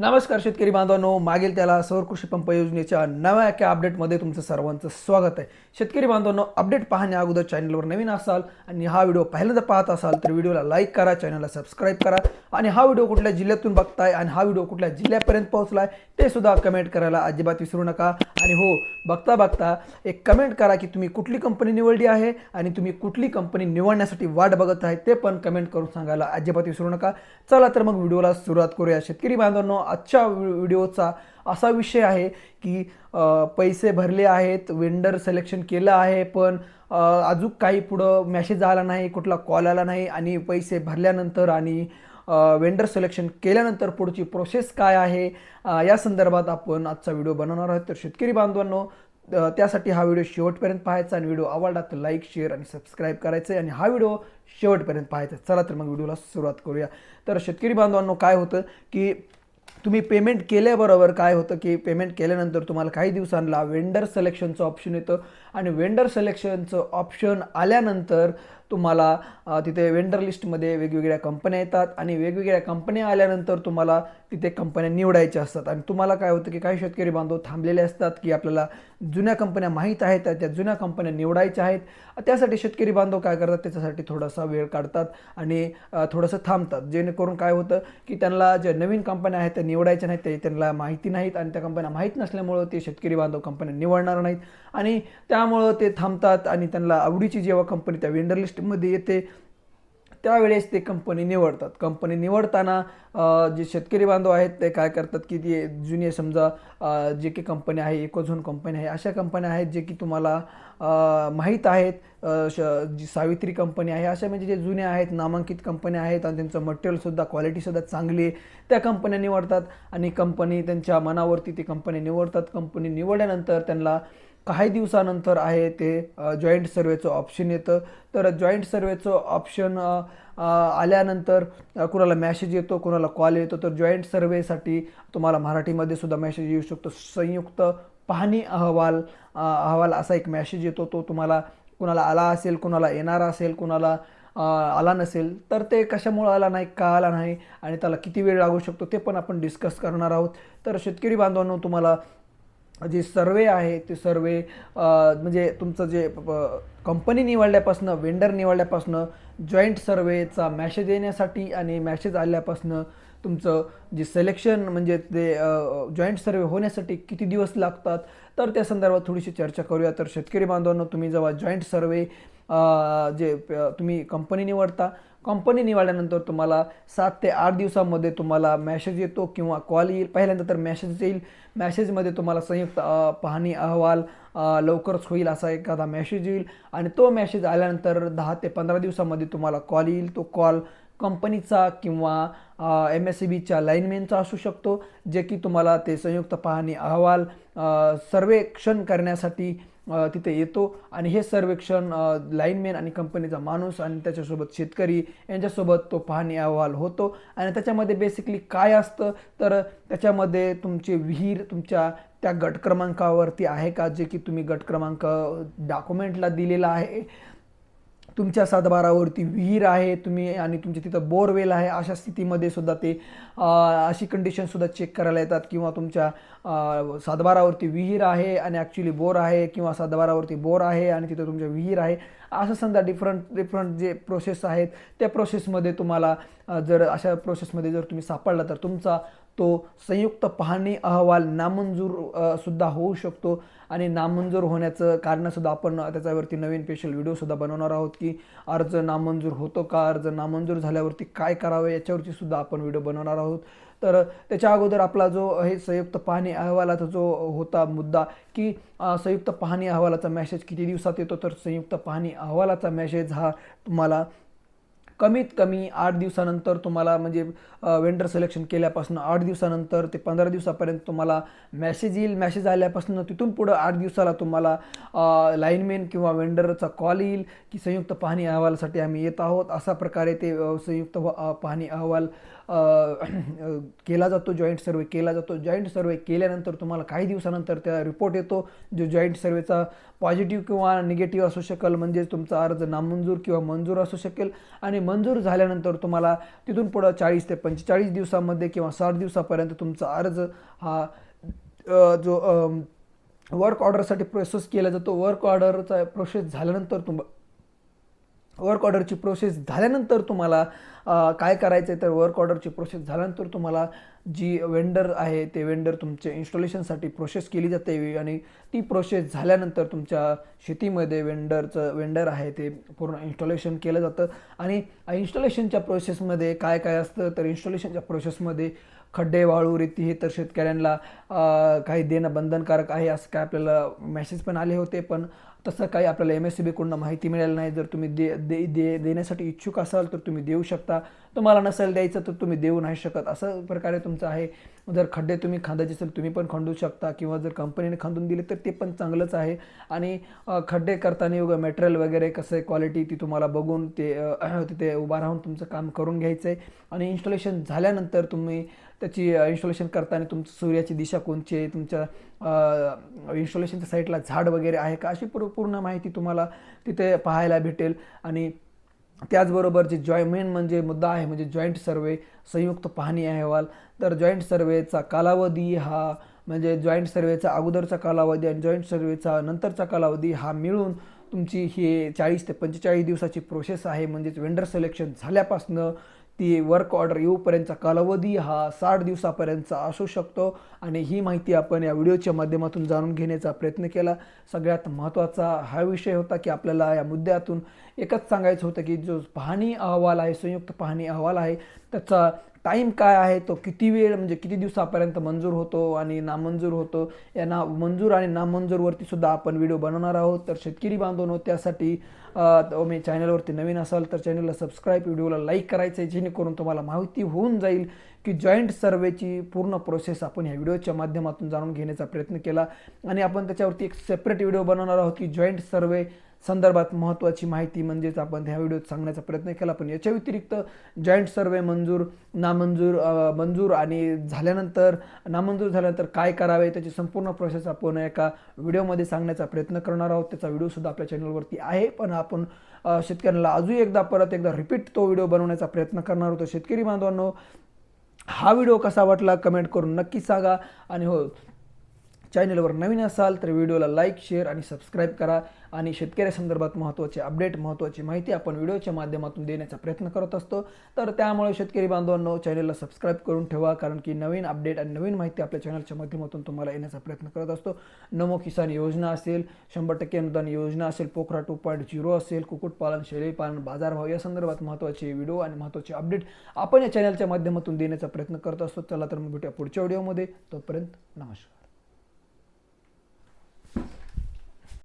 नमस्कार शेतकरी बांधवांनो. मागील त्याला सौर कृषी पंप योजनेच्या नव्या एका अपडेटमध्ये तुमचं सर्वांचं स्वागत आहे. शेतकरी बांधवांनो अपडेट पाहण्या अगोदर चॅनलवर नवीन असाल आणि हा व्हिडिओ पहिल्यांदा पाहत असाल तर व्हिडिओला लाईक करा चॅनलला सबस्क्राईब करा आणि हा व्हिडिओ कुठल्या जिल्ह्यातून बघताय आणि हा व्हिडिओ कुठल्या जिल्ह्यापर्यंत पोहोचलाय ते सुद्धा कमेंट करायला अजिबात विसरू नका. आणि हो बघता बघता एक कमेंट करा की तुम्ही कुठली कंपनी निवडली आहे आणि तुम्ही कुठली कंपनी निवडण्यासाठी वाट बघत आहे ते पण कमेंट करून सांगायला अजिबात विसरू नका. चला तर मग व्हिडिओला सुरुवात करूया. शेतकरी बांधवांनो आजच्या व्हिडिओचा असा विषय आहे की पैसे भरले आहेत वेंडर सिलेक्शन केलं आहे पण अजून काही पुढं मॅसेज आला नाही कुठला कॉल आला नाही आणि पैसे भरल्यानंतर आणि वेंडर सिलेक्शन केल्यानंतर पुढची प्रोसेस काय आहे या संदर्भात आपण आजचा व्हिडिओ बनवणार आहोत. तर शेतकरी बांधवांनो त्यासाठी हा व्हिडिओ शेवटपर्यंत पाहायचा आणि व्हिडिओ आवडला तर लाईक शेअर आणि सबस्क्राईब करायचं आहे आणि हा व्हिडिओ शेवटपर्यंत पाहायचा चला तर मग व्हिडिओला सुरुवात करूया. तर शेतकरी बांधवांनो काय होतं की तुम्ही पेमेंट केल्याबरोबर काय होतं की पेमेंट केल्यानंतर तुम्हाला काही दिवसांना वेंडर सिलेक्शनचं ऑप्शन येतं. आणि वेंडर सिलेक्शनचं ऑप्शन आल्यानंतर तुम्हाला तिथे वेंडर लिस्टमध्ये वेगवेगळ्या कंपन्या येतात आणि वेगवेगळ्या कंपन्या आल्यानंतर तुम्हाला तिथे कंपन्या निवडायच्या असतात. आणि तुम्हाला काय होतं की काही शेतकरी बांधव थांबलेले असतात की आपल्याला जुन्या कंपन्या माहीत आहेत त्या जुन्या कंपन्या निवडायच्या आहेत. त्यासाठी शेतकरी बांधव काय करतात? त्याच्यासाठी थोडासा वेळ काढतात आणि थोडंसं थांबतात. जेणेकरून काय होतं की त्यांना ज्या नवीन कंपन्या आहेत त्या निवडायच्या नाहीत ते त्यांना माहिती नाहीत आणि त्या कंपन्या माहीत नसल्यामुळं ते शेतकरी बांधव कंपन्या निवडणार नाहीत. आणि त्यामुळं ते थांबतात आणि त्यांना आवडीची जेव्हा कंपनी त्या वेंडर लिस्टमध्ये येते. त्यावेळेस ते कंपनी निवडतात. कंपनी निवडताना जे शेतकरी बांधव आहेत ते काय करतात की ते जुने समजा जे की कंपनी आहे इकोझोन कंपनी आहे अशा कंपन्या आहेत जे की तुम्हाला माहीत आहेत श जी सावित्री कंपनी आहे अशा म्हणजे जे जुन्या आहेत नामांकित कंपन्या आहेत आणि त्यांचं मटेरियलसुद्धा क्वालिटीसुद्धा चांगली आहे त्या कंपन्या निवडतात आणि कंपनी त्यांच्या मनावरती ती कंपनी निवडतात. कंपनी निवडल्यानंतर त्यांना काही दिवसानंतर आहे ते जॉईंट सर्वेचं ऑप्शन येतं. तर जॉईंट सर्वेचं ऑप्शन आल्यानंतर कुणाला मॅसेज येतो कुणाला कॉल येतो तर जॉईंट सर्वेसाठी तुम्हाला मराठीमध्ये सुद्धा मॅसेज येऊ शकतो. संयुक्त पाहणी अहवाल अहवाल असा एक मॅसेज येतो तो तुम्हाला कुणाला आला असेल कुणाला येणारा असेल कुणाला आला नसेल तर ते कशामुळं आला नाही का आला नाही आणि त्याला किती वेळ लागू शकतो ते पण आपण डिस्कस करणार आहोत. तर शेतकरी बांधवांनो तुम्हाला जे सर्वे आहे ते सर्वे म्हणजे तुमचं जे कंपनी निवडल्यापासनं वेंडर निवडल्यापासनं जॉईंट सर्वेचा मॅसेज येण्यासाठी आणि मॅसेज आल्यापासनं तुमचं जे सिलेक्शन म्हणजे ते जॉईंट सर्वे होण्यासाठी किती दिवस लागतात तर त्या संदर्भात थोडीशी चर्चा करूया. तर शेतकरी बांधवांनो तुम्ही जेव्हा जॉईंट सर्वे जे तुम्ही कंपनी निवडता कंपनी निवडल्यानंतर तुम्हाला सात ते आठ दिवसामध्ये तुम्हाला मॅसेज येतो किंवा कॉल येईल. पहिल्यांदा तर मॅसेज येईल. मॅसेजमध्ये तुम्हाला संयुक्त पाहणी अहवाल लवकरच होईल असा एखादा मॅसेज येईल. आणि तो मॅसेज आल्यानंतर दहा ते पंधरा दिवसामध्ये तुम्हाला कॉल येईल. तो कॉल कंपनीचा किंवा एम एस सी बीच्या लाईनमॅनचा असू शकतो जे की तुम्हाला ते संयुक्त पाहणी अहवाल सर्वेक्षण करण्यासाठी तिथे येतो. आणि हे सर्वेक्षण लाईनमॅन आणि कंपनीचा माणूस आणि त्याच्यासोबत शेतकरी यांच्यासोबत तो पाहणी अहवाल होतो. आणि त्याच्यामध्ये बेसिकली काय असतं? तर त्याच्यामध्ये तुमचे विहीर तुमच्या त्या गट क्रमांकावरती आहे का? जे की तुम्ही गट क्रमांक डॉक्युमेंटला दिलेला आहे. तुमच्या सातबारावरती विहीर आहे तुम्ही आणि तुमच्या तिथं बोरवेल आहे अशा स्थितीमध्ये सुद्धा ते अशी कंडिशनसुद्धा चेक करायला येतात किंवा तुमच्या सातबारावरती विहीर आहे आणि ॲक्च्युली बोर आहे किंवा सातबारावरती बोर आहे आणि तिथं तुमच्या विहीर आहे असं समजा डिफरंट डिफरंट जे प्रोसेस आहेत त्या प्रोसेसमध्ये तुम्हाला जर अशा प्रोसेसमध्ये जर तुम्ही सापडला तर तुमचा तो संयुक्त पाहणी अहवाल नामंजूर सुद्धा होऊ शकतो. आणि नामंजूर होण्याचं कारणसुद्धा आपण त्याच्यावरती नवीन स्पेशल व्हिडिओसुद्धा बनवणार आहोत की अर्ज नामंजूर होतो का? अर्ज नामंजूर झाल्यावरती काय करावं? याच्यावरती सुद्धा आपण व्हिडिओ बनवणार आहोत. तर त्याच्या अगोदर आपला जो हे संयुक्त पाहणी अहवालाचा जो होता मुद्दा की संयुक्त पाहणी अहवालाचा मॅसेज किती दिवसात येतो? तर संयुक्त पाहणी अहवालाचा मॅसेज हा तुम्हाला कमीत कमी आठ दिवसानंतर तुम्हाला म्हणजे वेंडर सिलेक्शन केल्यापासून आठ दिवसानंतर ते पंधरा दिवसापर्यंत तुम्हाला मॅसेज येईल. मॅसेज आल्यापासून तिथून पुढं आठ दिवसाला तुम्हाला लाईनमॅन किंवा वेंडरचा कॉल येईल की संयुक्त पाहणी अहवालासाठी आम्ही येत आहोत. अशा प्रकारे ते संयुक्त पाहणी अहवाल केला जातो जॉईंट सर्वे केला जातो. जॉईंट सर्वे केल्यानंतर तुम्हाला काही दिवसानंतर त्या रिपोर्ट येतो. जो जॉईंट सर्वेचा पॉझिटिव्ह किंवा निगेटिव्ह असू शकेल म्हणजेच तुमचा अर्ज नामंजूर किंवा मंजूर असू शकेल. आणि मंजूर झाल्यानंतर तुम्हाला तिथून पुढं चाळीस ते पंचेचाळीस दिवसामध्ये किंवा साठ दिवसापर्यंत तुमचा अर्ज हा जो वर्क ऑर्डरसाठी प्रोसेस केला जातो. वर्क ऑर्डरचा प्रोसेस झाल्यानंतर तुम वर्क ऑर्डरची प्रोसेस झाल्यानंतर तुम्हाला काय करायचं आहे तर वर्क ऑर्डरची प्रोसेस झाल्यानंतर तुम्हाला जी वेंडर आहे ते वेंडर तुमच्या इन्स्टॉलेशनसाठी प्रोसेस केली जाते. आणि ती प्रोसेस झाल्यानंतर तुमच्या शेतीमध्ये वेंडरचं वेंडर आहे ते पूर्ण इन्स्टॉलेशन केलं जातं. आणि इन्स्टॉलेशनच्या प्रोसेसमध्ये काय काय असतं? तर इन्स्टॉलेशनच्या प्रोसेसमध्ये खड्डे वाळू रेती हे तर शेतकऱ्यांना काही देणं बंधनकारक आहे असं काय आपल्याला मेसेज पण आले होते. पण तसं काही आपल्याला एम एस सी बीकडून माहिती मिळाली नाही. जर तुम्ही दे दे दे देण्यासाठी इच्छुक असाल तर तुम्ही देऊ शकता. तुम्हाला नसेल द्यायचं तर तुम्ही देऊ नाही शकत. असं प्रकारे तुमचं आहे. जर खड्डे तुम्ही खांदायचे असेल तुम्ही पण खंडू शकता. किंवा जर कंपनीने खांदून दिले तर ते पण चांगलंच आहे. आणि खड्डे करताना उगा मटेरियल वगैरे कसं आहे क्वालिटी ती तुम्हाला बघून ते तिथे उभा राहून तुमचं काम करून घ्यायचं आहे आणि इन्स्टॉलेशन झाल्यानंतर तुम्ही त्याची इन्स्टॉलेशन करताना तुमचं सूर्याची दिशा कोणची आहे तुमच्या इन्स्टॉलेशनच्या साईडला झाड वगैरे आहे का? अशी पूर्ण माहिती तुम्हाला तिथे पाहायला भेटेल. आणि त्याचबरोबर जे जॉय मेन म्हणजे मुद्दा आहे म्हणजे जॉईंट सर्वे संयुक्त पाहणी अहवाल. तर जॉईंट सर्वेचा कालावधी हा म्हणजे जॉईंट सर्वेचा अगोदरचा कालावधी आणि जॉईंट सर्वेचा नंतरचा कालावधी हा मिळून तुमची हे चाळीस ते पंचेचाळीस दिवसाची प्रोसेस आहे. म्हणजेच वेंडर सिलेक्शन झाल्यापासनं ती वर्क ऑर्डर येऊपर्यंतचा कालावधी हा साठ दिवसापर्यंतचा असू शकतो आणि ही माहिती आपण या व्हिडिओच्या माध्यमातून जाणून घेण्याचा प्रयत्न केला. सगळ्यात महत्त्वाचा हा विषय होता की आपल्याला या मुद्द्यातून एकच सांगायचं होतं की जो पाहणी अहवाल आहे संयुक्त पाहणी अहवाल आहे त्याचा टाईम काय आहे तो किती वेळ म्हणजे किती दिवसापर्यंत मंजूर होतो आणि नामंजूर होतो या ना मंजूर आणि नामंजूरवरती सुद्धा आपण व्हिडिओ बनवणार आहोत. तर शेतकरी बांधवनो त्यासाठी मी चॅनलवरती नवीन असाल तर चॅनलला सबस्क्राईब व्हिडिओला लाईक करायचं आहे जेणेकरून तुम्हाला माहिती होऊन जाईल की जॉईंट सर्वेची पूर्ण प्रोसेस आपण ह्या व्हिडिओच्या माध्यमातून जाणून घेण्याचा प्रयत्न केला. आणि आपण त्याच्यावरती एक सेपरेट व्हिडिओ बनवणार आहोत की जॉईंट सर्वे संदर्भात महत्त्वाची माहिती म्हणजेच आपण ह्या व्हिडिओत सांगण्याचा प्रयत्न केला पण याच्या व्यतिरिक्त जॉईंट सर्वे मंजूर नामंजूर मंजूर आणि झाल्यानंतर नामंजूर झाल्यानंतर काय करावे त्याची संपूर्ण प्रोसेस आपण एका व्हिडिओमध्ये सांगण्याचा प्रयत्न करणार आहोत. त्याचा व्हिडिओसुद्धा आपल्या चॅनलवरती आहे पण आपण शेतकऱ्यांना अजून एकदा परत एकदा रिपीट तो व्हिडिओ बनवण्याचा प्रयत्न करणार होतो शेतकरी बांधवांनो हा व्हिडिओ कसा वाटला कमेंट करून नक्की सांगा. आणि हो चॅनलवर नवीन असाल तर व्हिडिओला लाईक शेअर आणि सबस्क्राईब करा. आणि शेतकऱ्यासंदर्भात महत्त्वाचे अपडेट महत्त्वाची माहिती आपण व्हिडिओच्या माध्यमातून देण्याचा प्रयत्न करत असतो. तर त्यामुळे शेतकरी बांधवांनो चॅनलला सबस्क्राईब करून ठेवा कारण की नवीन अपडेट आणि नवीन माहिती आपल्या चॅनलच्या माध्यमातून तुम्हाला येण्याचा प्रयत्न करत असतो. नमो किसान योजना असेल शंभर टक्के अनुदान योजना असेल पोखरा टू पॉईंट झिरो असेल कुक्कुटपालन शेळीपालन बाजारभाव या संदर्भात महत्त्वाचे व्हिडिओ आणि महत्त्वाचे अपडेट आपण या चॅनलच्या माध्यमातून देण्याचा प्रयत्न करत असतो. चला तर मग भेटूया पुढच्या व्हिडिओमध्ये. तोपर्यंत नमस्कार.